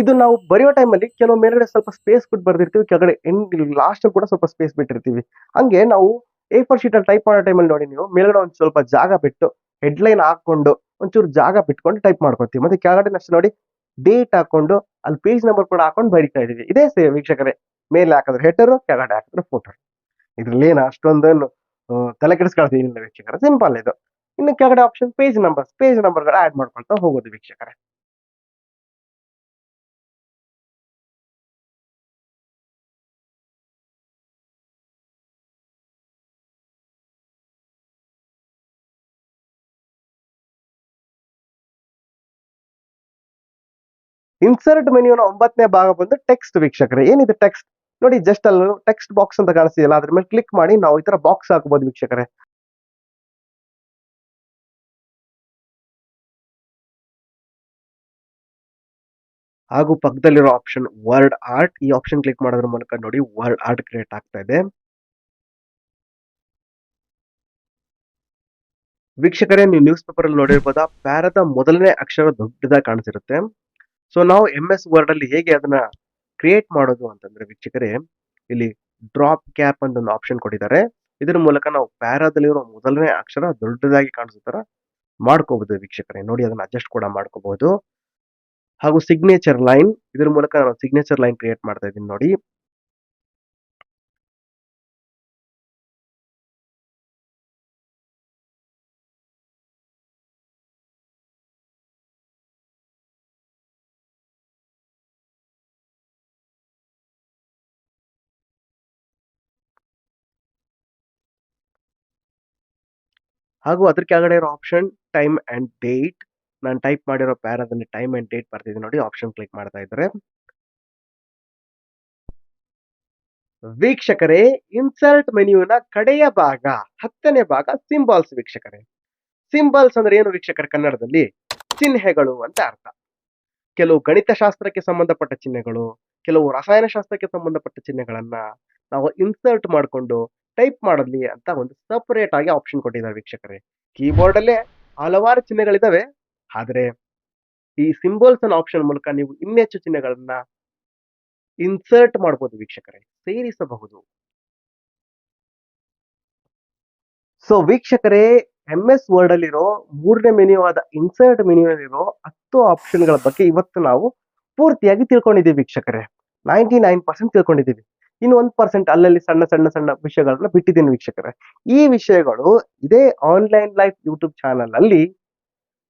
ಇದು ನಾವು ಬರೆಯೋ ಟೈಮಲ್ಲಿ ಕೆಲವು ಮೇಲ್ಗಡೆ ಸ್ವಲ್ಪ ಸ್ಪೇಸ್ ಬಿಟ್ಟು ಬರ್ದಿರ್ತೀವಿ, ಕೆಳಗಡೆ ಎಂಡ್ ಲಾಸ್ಟಲ್ಲಿ ಕೂಡ ಸ್ವಲ್ಪ ಸ್ಪೇಸ್ ಬಿಟ್ಟಿರ್ತೀವಿ. ಹಂಗೆ ನಾವು ಎ ಫೋರ್ ಶೀಟ್ ಅಲ್ಲಿ ಟೈಪ್ ಮಾಡೋ ಟೈಮಲ್ಲಿ ನೋಡಿ ನೀವು, ಮೇಲ್ಗಡೆ ಒಂದು ಸ್ವಲ್ಪ ಜಾಗ ಬಿಟ್ಟು ಹೆಡ್ಲೈನ್ ಹಾಕೊಂಡು ಒಂಚೂರು ಜಾಗ ಬಿಟ್ಕೊಂಡು ಟೈಪ್ ಮಾಡ್ಕೊತೀವಿ. ಮತ್ತೆ ಕೆಳಗಡೆ ಅಷ್ಟೇ ನೋಡಿ ಡೇಟ್ ಹಾಕೊಂಡು ಅಲ್ಲಿ ಪೇಜ್ ನಂಬರ್ ಕೂಡ ಹಾಕೊಂಡು ಬರಿತಾ ಇದೀವಿ ಇದೇ ಸೇಮ್ ವೀಕ್ಷಕರೇ, ಮೇಲೆ ಹಾಕಿದ್ರೆ ಹೆಟರ್ ಕೆಳಗಡೆ ಹಾಕಿದ್ರೆ ಫೋಟೋ ಇದ್ರಲ್ಲಿ ಏನು ಅಷ್ಟೊಂದನ್ನು ತಲೆ ಕೆಡಿಸ್ಕೊಳ್ತೀವಿ ವೀಕ್ಷಕರ ಸಿಂಪಲ್ ಇದು. ಇನ್ನು ಕೆಳಗಡೆ ಆಪ್ಷನ್ ಪೇಜ್ ನಂಬರ್ಸ್ ಪೇಜ್ ನಂಬರ್ಗಳು ಆಡ್ ಮಾಡ್ಕೊಳ್ತಾ ಹೋಗೋದು ವೀಕ್ಷಕರೇ. ಇನ್ಸರ್ಟ್ ಮೆನ್ಯೂನ ಒಂಬತ್ತನೇ ಭಾಗ ಬಂದು ಟೆಕ್ಸ್ಟ್ ವೀಕ್ಷಕರೇ. ಏನಿದೆ ಟೆಕ್ಸ್ಟ್ ನೋಡಿ ಜಸ್ಟ್ ಅಲ್ಲಿ ಟೆಕ್ಸ್ಟ್ ಬಾಕ್ಸ್ ಅಂತ ಕಾಣಿಸ್ತಿದೆಯಲ್ಲ, ಅದ್ರ ಮೇಲೆ ಕ್ಲಿಕ್ ಮಾಡಿ ನಾವು ಈ ತರ ಬಾಕ್ಸ್ ಹಾಕಬಹುದು ವೀಕ್ಷಕರೇ. ಹಾಗೂ ಪಕ್ಕದಲ್ಲಿರೋ ಆಪ್ಷನ್ ವರ್ಡ್ ಆರ್ಟ್ ಈ ಆಪ್ಷನ್ ಕ್ಲಿಕ್ ಮಾಡೋದ್ರ ಮೂಲಕ ನೋಡಿ ವರ್ಡ್ ಆರ್ಟ್ ಕ್ರಿಯೇಟ್ ಆಗ್ತಾ ಇದೆ. ವೀಕ್ಷಕರೇ, ನೀವು ನ್ಯೂಸ್ ಪೇಪರ್ ಅಲ್ಲಿ ನೋಡಿರ್ಬೋದಾ? ಪ್ಯಾರದ ಮೊದಲನೇ ಅಕ್ಷರ ದೊಡ್ಡದಾಗಿ ಕಾಣಿಸಿರುತ್ತೆ. ಸೊ ನಾವು ಎಂ ಎಸ್ ವರ್ಡ್ ಅಲ್ಲಿ ಹೇಗೆ ಅದನ್ನ ಕ್ರಿಯೇಟ್ ಮಾಡೋದು ಅಂತಂದ್ರೆ ವೀಕ್ಷಕರೇ, ಇಲ್ಲಿ ಡ್ರಾಪ್ ಕ್ಯಾಪ್ ಅಂತ ಒಂದು ಆಪ್ಷನ್ ಕೊಟ್ಟಿದ್ದಾರೆ. ಇದರ ಮೂಲಕ ನಾವು ಪ್ಯಾರಾದಲ್ಲಿರೋ ಮೊದಲನೇ ಅಕ್ಷರ ದೊಡ್ಡದಾಗಿ ಕಾಣಿಸೋ ತರ ಮಾಡ್ಕೋಬಹುದು ವೀಕ್ಷಕರೇ. ನೋಡಿ ಅದನ್ನ ಅಡ್ಜಸ್ಟ್ ಕೂಡ ಮಾಡ್ಕೋಬಹುದು ಹಾಗೂ ಸಿಗ್ನೇಚರ್ ಲೈನ್ ಇದರ ಮೂಲಕ ನಾವು ಸಿಗ್ನೇಚರ್ ಲೈನ್ ಕ್ರಿಯೇಟ್ ಮಾಡ್ತಾ ಇದ್ದೀನಿ ನೋಡಿ. ಹಾಗೂ ಅದ್ರ ಕೆಳಗಡೆ ಇರೋ ಆಪ್ಷನ್ ಟೈಮ್ ಅಂಡ್ ಡೇಟ್ ನಾನು ಟೈಪ್ ಮಾಡಿರೋ ಅದನ್ನ ಟೈಮ್ ಅಂಡ್ ಡೇಟ್ ಬರ್ತಿದೆ ನೋಡಿ ಆಪ್ಷನ್ ಕ್ಲಿಕ್ ಮಾಡ್ತಾ ಇದ್ದಾರೆ. ವೀಕ್ಷಕರೇ ಇನ್ಸರ್ಟ್ ಮೆನ್ಯೂನ ಕಡೆಯ ಭಾಗ, ಹತ್ತನೇ ಭಾಗ ಸಿಂಬಾಲ್ಸ್ ವೀಕ್ಷಕರೇ. ಸಿಂಬಲ್ಸ್ ಅಂದ್ರೆ ಏನು ವೀಕ್ಷಕರ ಕನ್ನಡದಲ್ಲಿ? ಚಿಹ್ನೆಗಳು ಅಂತ ಅರ್ಥ. ಕೆಲವು ಗಣಿತಶಾಸ್ತ್ರಕ್ಕೆ ಸಂಬಂಧಪಟ್ಟ ಚಿಹ್ನೆಗಳು, ಕೆಲವು ರಸಾಯನಶಾಸ್ತ್ರಕ್ಕೆ ಸಂಬಂಧಪಟ್ಟ ಚಿಹ್ನೆಗಳನ್ನ ನಾವು ಇನ್ಸರ್ಟ್ ಮಾಡಿಕೊಂಡು ಟೈಪ್ ಮಾಡಲಿ ಅಂತ ಒಂದು ಸಪರೇಟ್ ಆಗಿ ಆಪ್ಷನ್ ಕೊಟ್ಟಿದ್ದಾರೆ ವೀಕ್ಷಕರೇ. ಕೀಬೋರ್ಡ್ ಅಲ್ಲೇ ಹಲವಾರು ಚಿಹ್ನೆಗಳಿದ್ದಾವೆ ಆದರೆ ಈ ಸಿಂಬಲ್ಸ್ ಅನ್ನೋ ಆಪ್ಷನ್ ಮೂಲಕ ನೀವು ಇನ್ನೆಚ್ಚು ಚಿಹ್ನೆಗಳನ್ನ ಇನ್ಸರ್ಟ್ ಮಾಡಬಹುದು ವೀಕ್ಷಕರೇ. ಸೇರಿಸಬಹುದು. ಸೊ ವೀಕ್ಷಕರೇ ಎಂ ಎಸ್ ವರ್ಡ್ ಅಲ್ಲಿರೋ ಮೂರನೇ ಮೆನ್ಯೂ ಆದ ಇನ್ಸರ್ಟ್ ಮೆನ್ಯೂ ಅಲ್ಲಿರೋ ಹತ್ತು ಆಪ್ಷನ್ಗಳ ಬಗ್ಗೆ ಇವತ್ತು ನಾವು ಪೂರ್ತಿಯಾಗಿ ತಿಳ್ಕೊಂಡಿದ್ದೀವಿ ವೀಕ್ಷಕರೇ. ನೈಂಟಿ ನೈನ್ ಪರ್ಸೆಂಟ್ ತಿಳ್ಕೊಂಡಿದ್ದೀವಿ. ಇನ್ನು ಒಂದ್ ಪರ್ಸೆಂಟ್ ಅಲ್ಲಲ್ಲಿ ಸಣ್ಣ ಸಣ್ಣ ಸಣ್ಣ ವಿಷಯಗಳನ್ನ ಬಿಟ್ಟಿದ್ದೀನಿ ವೀಕ್ಷಕರೇ. ಈ ವಿಷಯಗಳು ಇದೇ ಆನ್ಲೈನ್ ಲೈಫ್ ಯೂಟ್ಯೂಬ್ ಚಾನಲ್ ಅಲ್ಲಿ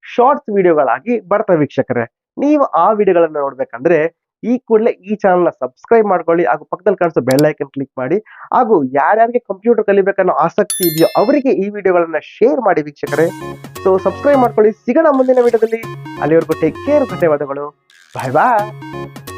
ಶಾರ್ಟ್ಸ್ ವಿಡಿಯೋಗಳಾಗಿ ಬರ್ತವೆ ವೀಕ್ಷಕರೇ. ನೀವು ಆ ವಿಡಿಯೋಗಳನ್ನ ನೋಡ್ಬೇಕಂದ್ರೆ ಈ ಕೂಡಲೇ ಈ ಚಾನಲ್ನ ಸಬ್ಸ್ಕ್ರೈಬ್ ಮಾಡ್ಕೊಳ್ಳಿ, ಹಾಗೂ ಪಕ್ಕದಲ್ಲಿ ಕಾಣಿಸೋ ಬೆಲ್ ಐಕನ್ ಕ್ಲಿಕ್ ಮಾಡಿ, ಹಾಗೂ ಯಾರ್ಯಾರಿಗೆ ಕಂಪ್ಯೂಟರ್ ಕಲಿಬೇಕನ್ನೋ ಆಸಕ್ತಿ ಇದೆಯೋ ಅವರಿಗೆ ಈ ವಿಡಿಯೋಗಳನ್ನ ಶೇರ್ ಮಾಡಿ ವೀಕ್ಷಕರೇ. ಸೊ ಸಬ್ಸ್ಕ್ರೈಬ್ ಮಾಡ್ಕೊಳ್ಳಿ. ಸಿಗೋಣ ಮುಂದಿನ ವಿಡಿಯೋದಲ್ಲಿ ಅಲ್ಲಿವರೆಗೂ ಟೇಕ್ ಕೇರ್ ಧನ್ಯವಾದಗಳು. ಬಾಯ್ ಬಾಯ್